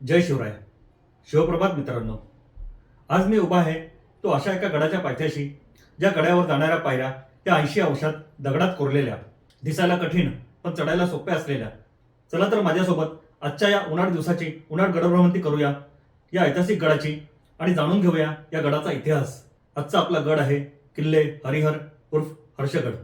जय शिवराय. शिवप्रभात मित्रांनो आज मी उभा आहे तो अशा एका गडाच्या पायथ्याशी ज्या गड्यावर जाणाऱ्या पायऱ्या त्या ऐंशी अंशात दगडात कोरलेल्या दिसायला कठीण पण चढायला सोप्या असलेल्या. चला तर माझ्यासोबत आजच्या या उन्हाळ दिवसाची उन्हाळ गडभ्रमंती करूया या ऐतिहासिक गडाची आणि जाणून घेऊया या गडाचा इतिहास. आजचा आपला गड आहे किल्ले हरिहर उर्फ हर्षगड.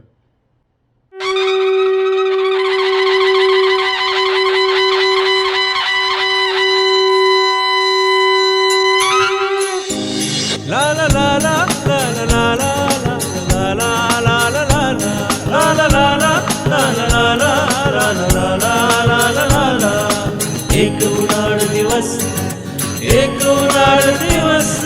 एक उन्हाळ दिवस एक उन्हाळ दिवस.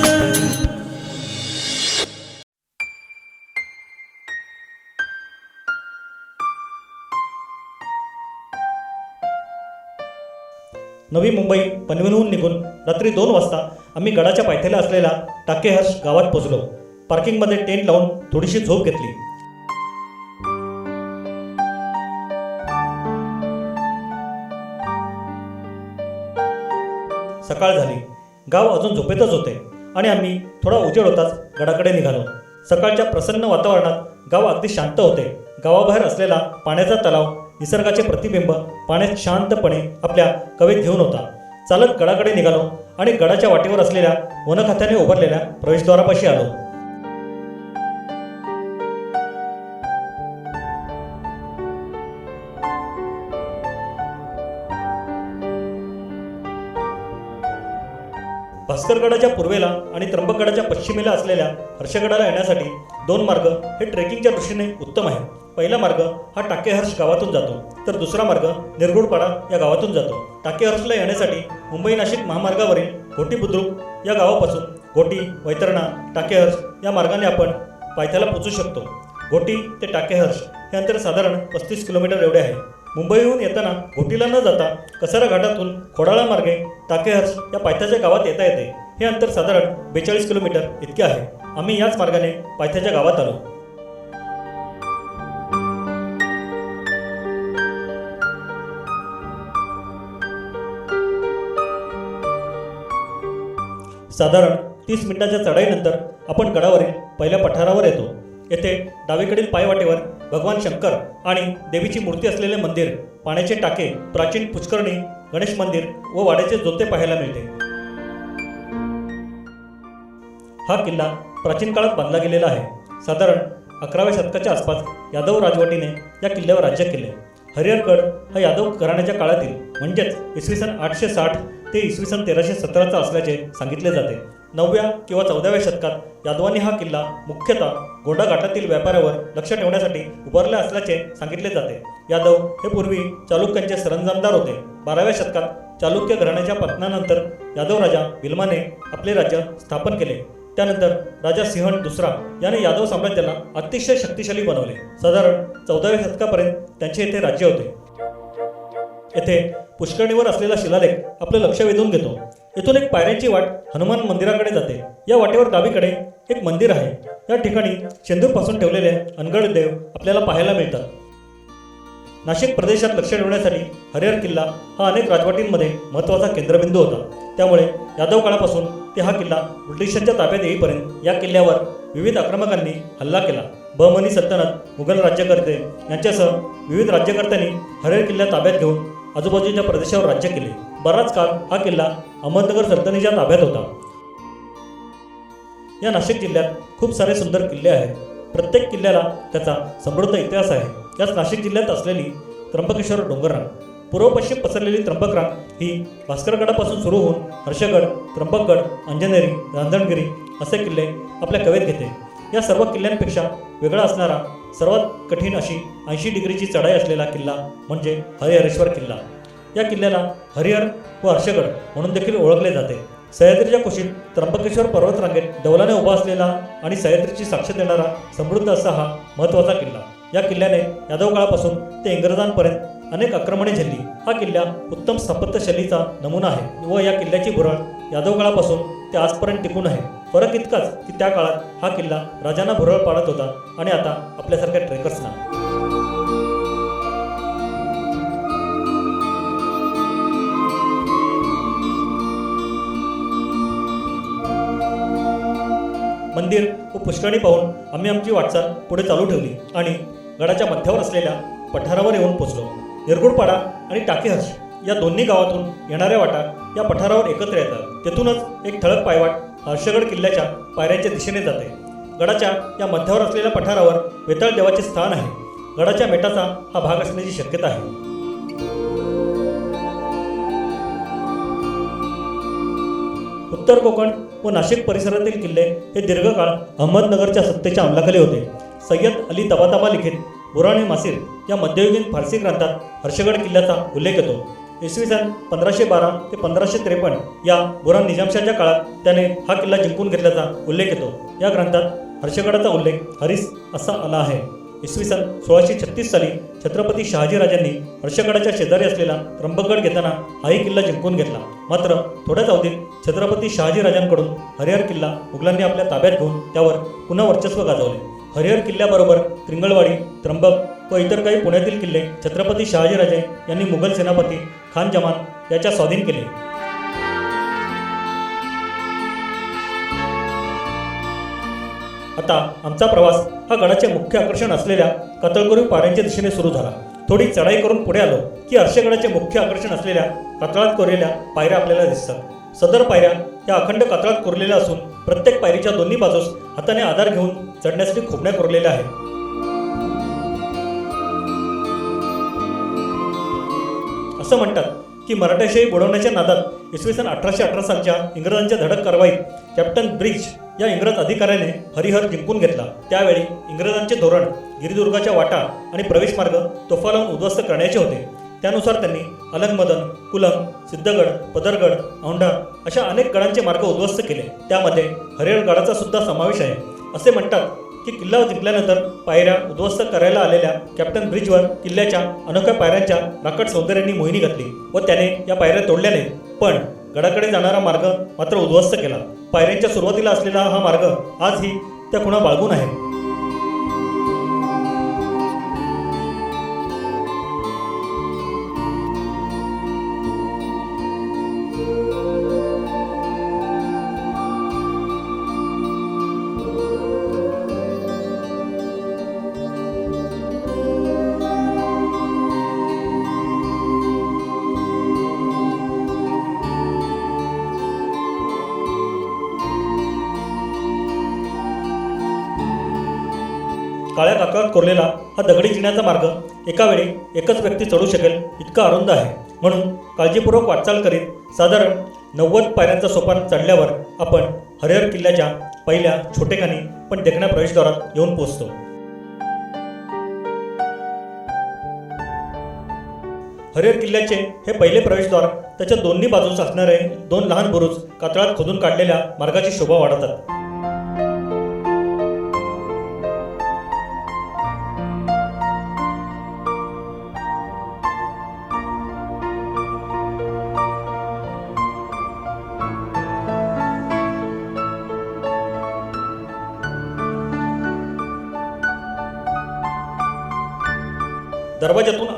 नवी मुंबई पनवेलहून निघून रात्री दोन वाजता आम्ही गडाच्या पायथ्याला असलेला टाकेहर्ष गावात पोचलो पार्किंगमध्ये टेंट लावून थोडीशी झोप घेतली. सकाळ झाली. गाव अजून झोपेतच होते आणि आम्ही थोडा उजेड होताच गडाकडे निघालो. सकाळच्या प्रसन्न वातावरणात गाव अगदी शांत होते. गावाबाहेर असलेला पाण्याचा तलाव निसर्गाचे प्रतिबिंब पाण्यात शांतपणे आपल्या कवेत घेऊन होता. चालत गडाकडे निघालो. आणि गडाच्या वाटेवर असलेल्या वनखात्याने उभारलेल्या प्रवेशद्वारापाशी आलो. भास्करगडाच्या पूर्वेला आणि त्र्यंबकगडाच्या पश्चिमेला असलेल्या हर्षगडाला येण्यासाठी दोन मार्ग हे ट्रेकिंगच्या दृष्टीने उत्तम आहे पहिला मार्ग हा टाकेहर्ष गावातून जातो. तर दुसरा मार्ग निरगुडपाडा या गावातून जातो. टाकेहर्षला येण्यासाठी मुंबई नाशिक महामार्गावरील घोटी बुद्रुक या गावापासून घोटी वैतरणा टाकेहर्ष या मार्गाने आपण पायथ्याला पोचू शकतो. घोटी ते टाकेहर्ष हे अंतर साधारण पस्तीस किलोमीटर एवढे आहे. मुंबईहून येताना घोटीला न जाता कसारा घाटातून खोडाळा मार्गे टाकेहर्ष या पायथ्याच्या गावात येता येते. हे अंतर साधारण बेचाळीस किलोमीटर इतके आहे. आम्ही याच मार्गाने पायथ्याच्या गावात आलो. साधारण तीस मिनिटाच्या चढाईनंतर आपण गडावरील पहिल्या पठारावर येतो. येथे डावीकडील पायवाटेवर भगवान शंकर आणि देवीची मूर्ती असलेले मंदिर पाण्याचे टाके प्राचीन पुष्करणी गणेश मंदिर व वाड्याचे जोते पाहायला मिळते. हा किल्ला प्राचीन काळात बांधला गेलेला आहे. साधारण अकराव्या शतकाच्या आसपास यादव राजवटीने या किल्ल्यावर राज्य केले. हरिहरगड हा यादव घराण्याच्या काळातील म्हणजेच इसवी सन आठशे साठ ते इसवी सन तेराशे सतराचा असल्याचे सांगितले जाते. नवव्या किंवा चौदाव्या शतकात यादवांनी हा किल्ला मुख्यतः गोंडा घाटातील व्यापाऱ्यावर लक्ष ठेवण्यासाठी उभारला असल्याचे सांगितले जाते. यादव हे पूर्वी चालुक्यांचे सरंजामदार होते. बाराव्या शतकात चालुक्य घराण्याच्या पतनानंतर यादव राजा विल्माने आपले राज्य स्थापन केले. त्यानंतर राजा सिंहण दुसरा याने यादव साम्राज्याला अतिशय शक्तिशाली बनवले. साधारण चौदाव्या शतकापर्यंत त्यांचे येथे राज्य होते. येथे पुष्करणीवर असलेला शिलालेख आपलं लक्ष वेधून घेतो. येथून एक पायऱ्यांची वाट हनुमान मंदिराकडे जाते. या वाटेवर डावीकडे एक मंदिर आहे. या ठिकाणी शेंदूरपासून ठेवलेले अनगड देव आपल्याला पाहायला मिळतात. नाशिक प्रदेशात लक्ष ठेवण्यासाठी हरिहर किल्ला हा अनेक राजवटींमध्ये महत्त्वाचा केंद्रबिंदू होता. त्यामुळे यादव काळापासून ते हा किल्ला ब्रिटिशांच्या ताब्यात येईपर्यंत या किल्ल्यावर विविध आक्रमकांनी हल्ला केला. बहमनी सल्तनत मुघल राज्यकर्ते यांच्यासह विविध राज्यकर्त्यांनी हरेर किल्ला ताब्यात घेऊन आजूबाजूच्या प्रदेशावर राज्य केले. बराच काळ हा किल्ला अहमदनगर सल्तनीच्या ताब्यात होता. या नाशिक जिल्ह्यात खूप सारे सुंदर किल्ले आहेत. प्रत्येक किल्ल्याला त्याचा समृद्ध इतिहास आहे. याच नाशिक जिल्ह्यात असलेली त्र्यंबकेश्वर डोंगररांग पूर्व पश्चिम पसरलेली त्र्यंबकरांग ही भास्करगडापासून सुरू होऊन हर्षगड त्र्यंबकगड अंजनेरी रांजणगिरी असे किल्ले आपल्या कवेत घेते. या सर्व किल्ल्यांपेक्षा वेगळा असणारा सर्वात कठीण अशी ऐंशी डिग्रीची चढाई असलेला किल्ला म्हणजे हरिहरेश्वर किल्ला. या किल्ल्याला हरिहर व हर्षगड म्हणून देखील ओळखले जाते. सह्याद्रीच्या कुशीत त्र्यंबकेश्वर पर्वतरांगेत डौलाने उभा असलेला आणि सह्याद्रीची साक्ष देणारा समृद्ध असा हा महत्त्वाचा किल्ला. या किल्ल्याने यादव काळापासून ते इंग्रजांपर्यंत अनेक आक्रमणे झाली हा किल्ला उत्तम स्थापत्यशैलीचा नमुना आहे व या किल्ल्याची भुरळ यादव काळापासून ते आजपर्यंत टिकून आहे. फरक इतकाच की त्या काळात हा किल्ला राजांना भुरळ पाडत होता आणि आता आपल्यासारख्या ट्रेकर्सना. मंदिर व पुष्करणी पाहून आम्ही आमची वाटचाल पुढे चालू ठेवली आणि गडाच्या मध्यावर असलेल्या पठारावर येऊन पोचलो. निरगुडपाडा आणि टाकेहर्ष या दोन्ही गावातून येणाऱ्या वाटा या पठारावर एकत्र येतात. तेथूनच एक ठळक पायवाट हर्षगड किल्ल्याच्या पायऱ्यांच्या दिशेने जाते. गडाच्या या मध्यावर असलेल्या पठारावर वेताळ देवाचे स्थान आहे. गडाच्या मेटाचा हा भाग असण्याची शक्यता आहे. उत्तर कोकण व नाशिक परिसरातील किल्ले हे दीर्घकाळ अहमदनगरच्या सत्तेच्या अंमलाखाली होते. सय्यद अली तबाताबा लिखित बुराणी मासिर या मध्ययुगीन फारसी ग्रंथात हर्षगड किल्ल्याचा उल्लेख येतो. इसवी सन पंधराशे बारा ते पंधराशे त्रेपन्न या बुराण निजामशाच्या काळात त्याने हा किल्ला जिंकून घेतल्याचा उल्लेख येतो. या ग्रंथात हर्षगडाचा उल्लेख हरीस असा आला आहे. इसवी सन सोळाशे छत्तीस साली छत्रपती शहाजीराजांनी हर्षगडाच्या शेजारी असलेला त्र्यंबकगड घेताना हाही किल्ला जिंकून घेतला. मात्र थोड्याच अवधीत छत्रपती शहाजीराजांकडून हरिहर किल्ला मुघलांनी आपल्या ताब्यात घेऊन त्यावर पुन्हा वर्चस्व गाजवले. हरिहर किल्ल्याबरोबर त्रिंगळवाडी त्र्यंबक व इतर काही पुण्यातील किल्ले छत्रपती शहाजीराजे यांनी मुघल सेनापती खान जमान याच्या स्वाधीन केले. आता आमचा प्रवास हा गडाचे मुख्य आकर्षण असलेल्या कतळगुरी पाऱ्यांच्या दिशेने सुरू झाला. थोडी चढाई करून पुढे आलो की हर्षगडाचे मुख्य आकर्षण असलेल्या कतळात कोरलेल्या पायऱ्या आपल्याला दिसतात. सदर पायऱ्या या अखंड कातळात कोरलेल्या असून प्रत्येक पायरीच्या दोन्ही बाजूस हाताने आधार घेऊन चढण्यासाठी खोबण्या कोरलेल्या आहेत. असं म्हणतात की मराठाशाही बुडवण्याच्या नादात इसवी सन अठराशे अठरा सालच्या इंग्रजांच्या धडक कारवाईत कॅप्टन ब्रिज या इंग्रज अधिकाऱ्याने हरिहर जिंकून घेतला. त्यावेळी इंग्रजांचे धोरण गिरिदुर्गाच्या वाटा आणि प्रवेश मार्ग तोफा लावून उद्ध्वस्त करण्याचे होते. त्यानुसार त्यांनी अलंगमदन कुलम सिद्धगड पदरगड औंढा अशा अनेक गडांचे मार्ग उद्ध्वस्त केले. त्यामध्ये हरिहरगडाचा सुद्धा समावेश आहे. असे म्हणतात की किल्ला जिंकल्यानंतर पायऱ्या उद्ध्वस्त करायला आलेल्या कॅप्टन ब्रिजवर किल्ल्याच्या अनोख्या पायऱ्यांच्या राकट सौंदर्यांनी मोहिनी घातली व त्याने या पायऱ्या तोडल्या नाही पण गडाकडे जाणारा मार्ग मात्र उद्ध्वस्त केला. पायऱ्यांच्या सुरुवातीला असलेला हा मार्ग आजही त्या खुणा बाळगून आहे. काळ्या काकळात कोरलेला हा दगडी जिण्याचा मार्ग एका वेळी एकच व्यक्ती चढू शकेल इतका अरुंद आहे. म्हणून काळजीपूर्वक वाटचाल करीत साधारण नव्वद पायऱ्यांचा सोपान चढल्यावर आपण हरिहर किल्ल्याच्या पहिल्या छोटेखानी पण देखण्या प्रवेशद्वारात येऊन पोहोचतो. हरिहर किल्ल्याचे हे पहिले प्रवेशद्वार त्याच्या दोन्ही बाजूस असणारे दोन लहान बुरुज कातळात खोदून काढलेल्या मार्गाची शोभा वाढवतात.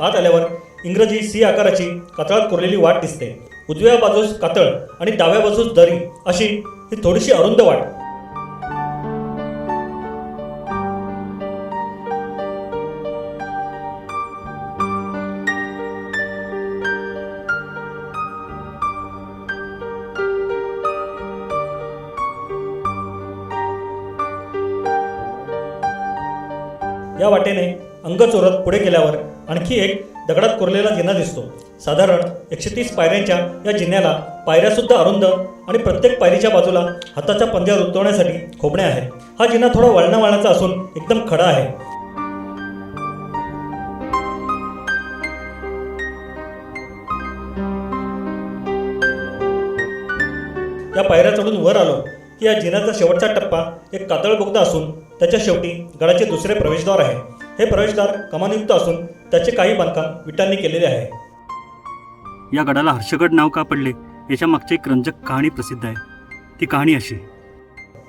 आत आल्यावर इंग्रजी सी आकाराची कातळात कोरलेली वाट दिसते. उजव्या बाजूस कातळ आणि डाव्या बाजूस दरी अशी ही थोडीशी अरुंद वाट. या वाटेने अंग चोरत पुढे गेल्यावर आणखी एक दगडात कोरलेला जिना दिसतो. साधारण एकशे तीस पायऱ्यांच्या या जिन्याला पायऱ्यासुद्धा अरुंद आणि प्रत्येक पायरीच्या बाजूला हाताच्या पंजा रुतवण्यासाठी खोबण्या आहेत. हा जिना थोडा वळणा वळणाचा असून एकदम खडा आहे. या पायऱ्या चढून वर आलो की या जिन्याचा शेवटचा टप्पा एक कातळ बोगदा असून त्याच्या शेवटी गडाचे दुसरे प्रवेशद्वार आहे. हे प्रवेशद्वार कमानयुक्त असून त्याचे काही बांधकाम विटांनी केलेले आहे. या गडाला हर्षगड नाव का पडले याच्या मागची एक रंजक कहाणी प्रसिद्ध आहे. ती कहाणी अशी.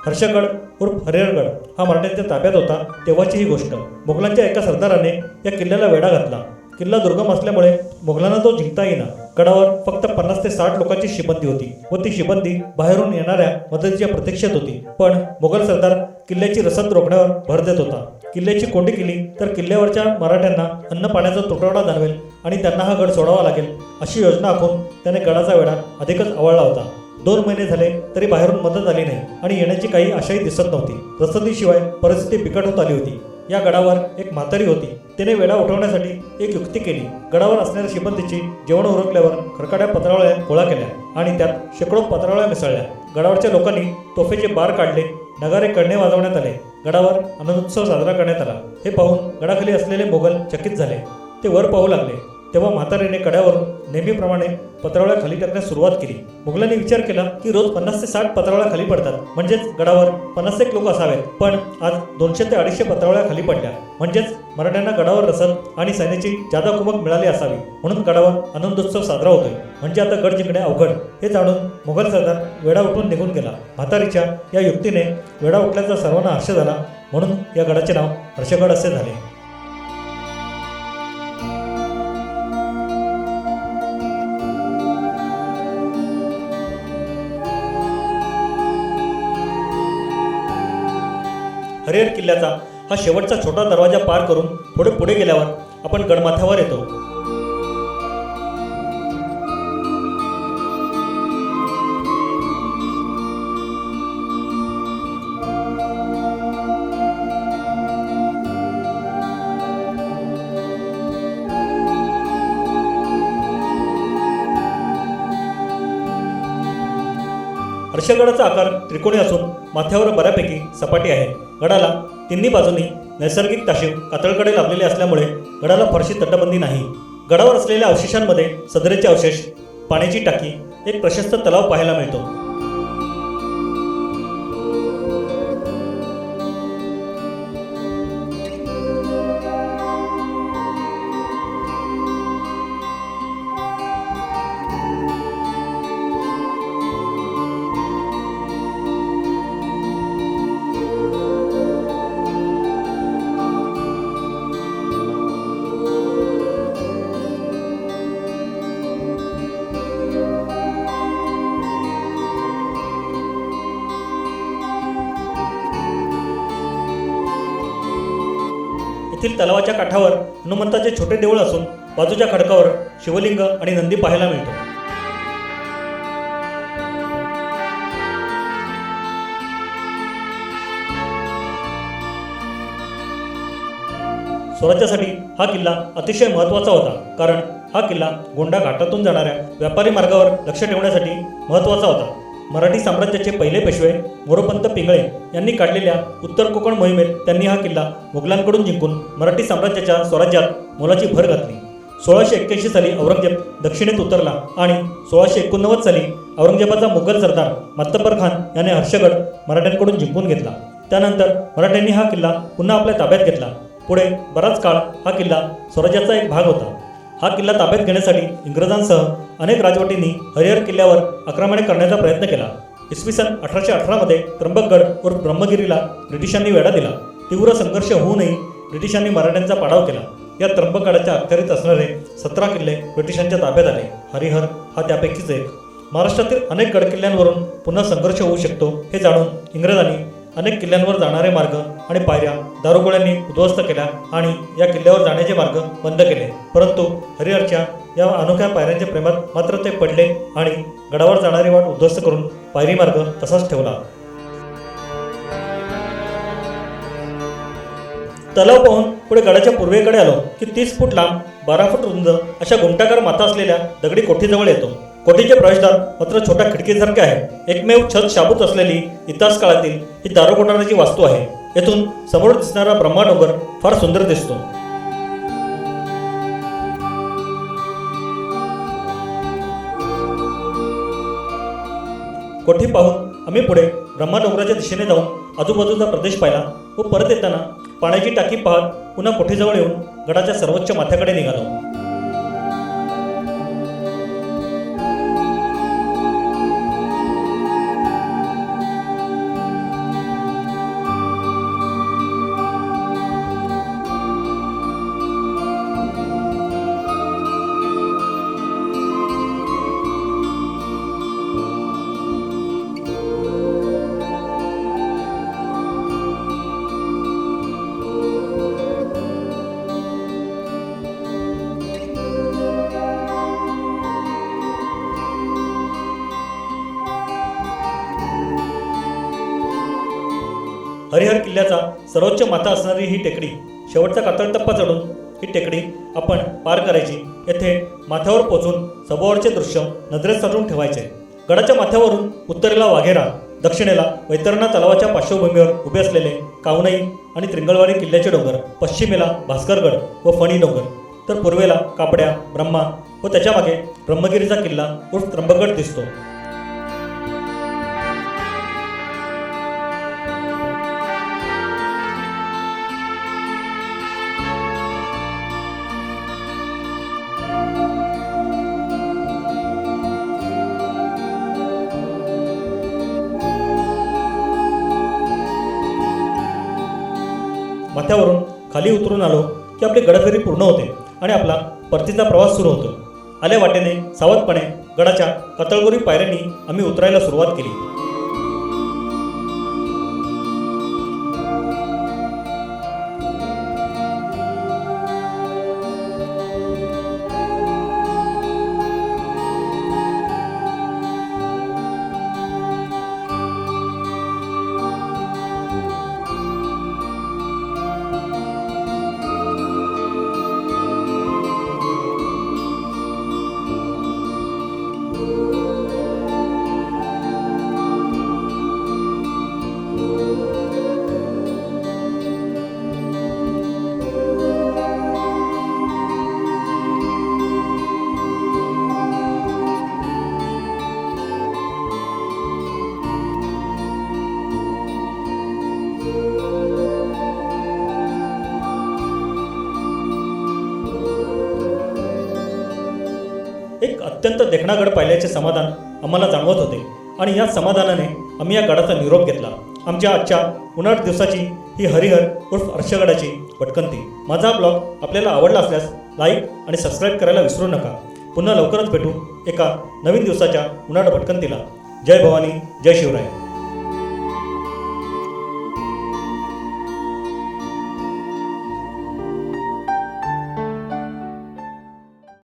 हर्षगड उर्फ हरिहरगड हा मराठ्यांच्या ताब्यात होता तेव्हाची ही गोष्ट. मुघलांच्या एका सरदाराने या किल्ल्याला वेढा घातला. किल्ला दुर्गम असल्यामुळे मुघलांना तो जिंकता येईना. गडावर फक्त पन्नास ते साठ लोकांची शिबंदी होती व ती शिबंदी बाहेरून येणाऱ्या मदतीच्या प्रतीक्षेत होती. पण मोगल सरदार किल्ल्याची रसद रोखण्यावर भर देत होता. किल्ल्याची कोंडी केली तर किल्ल्यावरच्या मराठ्यांना अन्न पाण्याचा तुटवडा जाणवेल आणि त्यांना हा गड सोडावा लागेल अशी योजना आखून त्याने गडाचा वेढा अधिकच आवळला होता. दोन महिने झाले तरी बाहेरून मदत आली नाही आणि येण्याची काही आशाही दिसत नव्हती. रसदीशिवाय परिस्थिती बिकट होत आली होती. या गडावर एक म्हातारी होती. तिने वेढा उठवण्यासाठी एक युक्ती केली. गडावर असणाऱ्या शिबंदीची जेवण उरकल्यावर खरकाड्या पत्रावळ्या गोळा केल्या आणि त्यात शेकडो पत्रावळ्या मिसळल्या. गडावरच्या लोकांनी तोफेचे बार काढले. नगारे कडणे वाजवण्यात आले. गडावर आनंदोत्सव साजरा करण्यात आला. हे पाहून गडाखाली असलेले मोगल चकित झाले. ते वर पाहू लागले. तेव्हा म्हातारीने कड्यावरून नेहमीप्रमाणे पत्रावळ्या खाली टाकण्यास सुरुवात केली. मुघलांनी विचार केला की रोज पन्नास ते साठ पत्रावळ्या खाली पडतात. म्हणजेच गडावर पन्नास एक लोक असावेत. पण आज दोनशे ते अडीचशे पत्रावळ्या खाली पडल्या. म्हणजेच मराठ्यांना गडावर रसद आणि सैन्याची जादा कुमक मिळाली असावी. म्हणून गडावर आनंदोत्सव साजरा होतोय. म्हणजे आता गड जिंकणे अवघड. हे जाणून मुघल सरदार वेढा उठून निघून गेला. म्हातारीच्या या युक्तीने वेढा उठल्याचा सर्वांना हर्ष झाला. म्हणून या गडाचे नाव हर्षगड असे झाले. हरिहर किल्ल्याचा हा शेवटचा छोटा दरवाजा पार करून थोडे पुढे गेल्यावर आपण गडमाथ्यावर येतो. हर्षगडाचा आकार त्रिकोणी असून माथ्यावर बऱ्यापैकी सपाटी आहे. गडाला तिन्ही बाजूनी नैसर्गिक ताशीव कातळकडे लाभलेले असल्यामुळे गडाला फारशी तटबंदी नाही. गडावर असलेल्या अवशेषांमध्ये सदरेचे अवशेष पाण्याची टाकी एक प्रशस्त तलाव पाहायला मिळतो. येथील तलावाच्या काठावर हनुमंताचे छोटे देऊळ असून बाजूच्या खडकावर शिवलिंग आणि नंदी पाहायला मिळतो. स्वराज्यासाठी हा किल्ला अतिशय महत्त्वाचा होता कारण हा किल्ला गोंडा घाटातून जाणाऱ्या व्यापारी मार्गावर लक्ष ठेवण्यासाठी महत्त्वाचा होता. मराठी साम्राज्याचे पहिले पेशवे मोरोपंत पिंगळे यांनी काढलेल्या उत्तर कोकण मोहिमेत त्यांनी हा किल्ला मुघलांकडून जिंकून मराठी साम्राज्याच्या स्वराज्यात मोलाची भर घातली. सोळाशे एक्क्याऐंशी साली औरंगजेब दक्षिणेत उतरला आणि सोळाशे एकोणनव्वद साली औरंगजेबाचा मुघल सरदार मत्तबर खान याने हर्षगड मराठ्यांकडून जिंकून घेतला. त्यानंतर मराठ्यांनी हा किल्ला पुन्हा आपल्या ताब्यात घेतला. पुढे बराच काळ हा किल्ला स्वराज्याचा एक भाग होता. हा किल्ला ताब्यात घेण्यासाठी इंग्रजांसह अनेक राजवटींनी हरिहर किल्ल्यावर आक्रमणे करण्याचा प्रयत्न केला. इसवी सन अठराशे अठरामध्ये त्र्यंबकगड व ब्रह्मगिरीला ब्रिटिशांनी वेढा दिला. तीव्र संघर्ष होऊनही ब्रिटिशांनी मराठ्यांचा पाडाव केला. या त्र्यंबकगडाच्या अखत्यारीत असणारे सतरा किल्ले ब्रिटिशांच्या ताब्यात आले. हरिहर हा त्यापैकीच एक. महाराष्ट्रातील अनेक गडकिल्ल्यांवरून पुन्हा संघर्ष होऊ शकतो हे जाणून इंग्रजांनी अनेक किल्ल्यांवर जाणारे मार्ग आणि पायऱ्या दारुगोळ्यांनी उद्ध्वस्त केल्या आणि या किल्ल्यावर जाण्याचे मार्ग बंद केले. परंतु हरिहरच्या या अनोख्या पायऱ्यांच्या प्रेमात मात्र ते पडले आणि गडावर जाणारी वाट उद्ध्वस्त करून पायरी मार्ग तसाच ठेवला. तलाव पाहून पुढे गडाच्या पूर्वेकडे आलो की तीस फूट लांब बारा फूट रुंद अशा घुमटाकार माथा असलेल्या दगडी कोठीजवळ येतो. कोठीचे प्रवेशद्वार मात्र छोट्या खिडकीसारखे आहे. एकमेव छत शाबूत असलेली इतिहास काळातील ही दारोकोटाराची वास्तू आहे. येथून समोर दिसणारा ब्रह्माडोंगर फार सुंदर दिसतो. कोठी पाहून आम्ही पुढे ब्रह्माडोंगराच्या दिशेने जाऊन आजूबाजूचा प्रदेश पाहिला व परत येताना पाण्याची टाकी पाहत पुन्हा कोठीजवळ येऊन गडाच्या सर्वोच्च माथ्याकडे निघालो. सर्वोच्च माथा असणारी ही टेकडी शेवटचा कातळ टप्पा चढून ही टेकडी आपण पार करायची. येथे माथ्यावर पोचून सभोवरचे दृश्य नजरेत साठवून ठेवायचे. गडाच्या माथ्यावरून उत्तरेला वाघेरा दक्षिणेला वैतरणा तलावाच्या पार्श्वभूमीवर उभे असलेले कावनई आणि त्रिंगळवाडी किल्ल्याचे डोंगर पश्चिमेला भास्करगड व फणी डोंगर तर पूर्वेला कापड्या ब्रह्मा व त्याच्यामागे ब्रह्मगिरीचा किल्ला उर्फ त्र्यंबगड दिसतो. माथ्यावरून खाली उतरून आलो की आपली गडफेरी पूर्ण होते आणि आपला परतीचा प्रवास सुरू होतो. आल्या वाटेने सावधपणे गडाच्या कतळगोरी पायऱ्यांनी आम्ही उतरायला सुरुवात केली. एक अत्यंत देखणा गड पाहिल्याचे समाधान आम्हाला जाणवत होते. आणि या समाधानाने आम्ही या गडाचा निरोप घेतला. आमच्या आजच्या उन्हाळ दिवसाची ही हरिहर उर्फ अर्शगडाची भटकंती माझा ब्लॉग आपल्याला आवडला असल्यास लाईक आणि सबस्क्राईब करायला विसरू नका. पुन्हा लवकरच भेटू एका नवीन दिवसाच्या उन्हाळ भटकंतीला जय भवानी जय शिवराय.